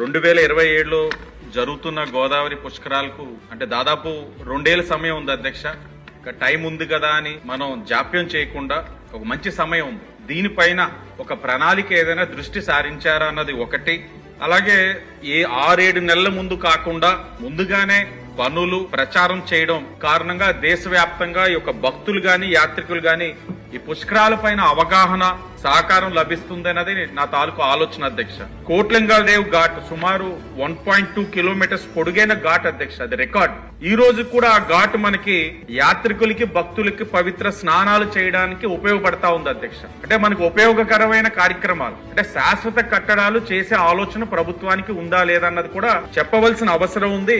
రెండు వేల ఇరవై ఏడులో జరుగుతున్న గోదావరి పుష్కరాలకు అంటే దాదాపు రెండేళ్ళ సమయం ఉంది అధ్యక్ష. ఇక టైం ఉంది కదా అని మనం జాప్యం చేయకుండా ఒక మంచి సమయం ఉంది. దీనిపైన ఒక ప్రణాళిక ఏదైనా దృష్టి సారించారా అన్నది ఒకటి. అలాగే ఏ ఆరేడు నెలల ముందు కాకుండా ముందుగానే పనులు ప్రచారం చేయడం కారణంగా దేశవ్యాప్తంగా ఈ యొక్క భక్తులు గాని యాత్రికులు గాని ఈ పుష్కరాల పైన అవగాహన సహకారం లభిస్తుందన్నది నా తాలూకు ఆలోచన అధ్యక్ష. కోట్లింగాదేవ్ ఘాట్ సుమారు వన్ పాయింట్ టూ కిలోమీటర్స్ పొడుగైన ఘాట్ అధ్యక్ష అది రికార్డ్. ఈ రోజు కూడా ఆ ఘాట్ మనకి యాత్రికులకి భక్తులకి పవిత్ర స్నానాలు చేయడానికి ఉపయోగపడతా ఉంది అధ్యక్ష. అంటే మనకు ఉపయోగకరమైన కార్యక్రమాలు అంటే శాశ్వత కట్టడాలు చేసే ఆలోచన ప్రభుత్వానికి ఉందా లేదా అన్నది కూడా చెప్పవలసిన అవసరం ఉంది.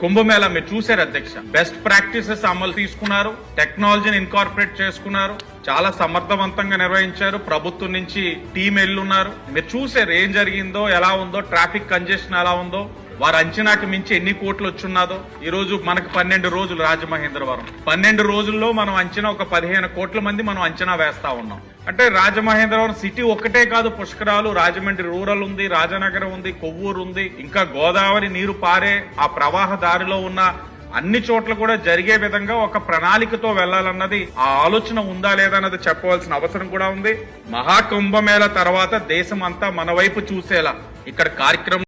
కుంభమేళా మీరు చూశారు అధ్యక్ష. బెస్ట్ ప్రాక్టీసెస్ అమలు తీసుకున్నారు. టెక్నాలజీని ఇన్కార్పొరేట్ చేసుకున్నారు. చాలా సమర్థవంతంగా నిర్వహించారు. ప్రభుత్వం నుంచి టీం ఎల్లున్నారు మీరు చూసారు ఏం జరిగిందో ఎలా ఉందో ట్రాఫిక్ కంజెషన్ ఎలా ఉందో. వారి అంచనాకి మించి ఎన్ని కోట్లు వచ్చున్నదో ఈ రోజు మనకు పన్నెండు రోజులు రాజమహేంద్రవరం. పన్నెండు రోజుల్లో మనం అంచనా ఒక పదిహేను కోట్ల మంది మనం అంచనా వేస్తా ఉన్నాం. అంటే రాజమహేంద్రవరం సిటీ ఒక్కటే కాదు పుష్కరాలు రాజమండ్రి రూరల్ ఉంది రాజనగరం ఉంది కొవ్వూరు ఉంది ఇంకా గోదావరి నీరు పారే ఆ ప్రవాహ దారిలో ఉన్న అన్ని చోట్ల కూడా జరిగే విధంగా ఒక ప్రణాళికతో వెళ్ళాలన్నది ఆ ఆలోచన ఉందా లేదా అన్నది చెప్పవలసిన అవసరం కూడా ఉంది. మహాకుంభమేళ తర్వాత దేశం అంతా మన వైపు చూసేలా. ఇక్కడ కార్యక్రమం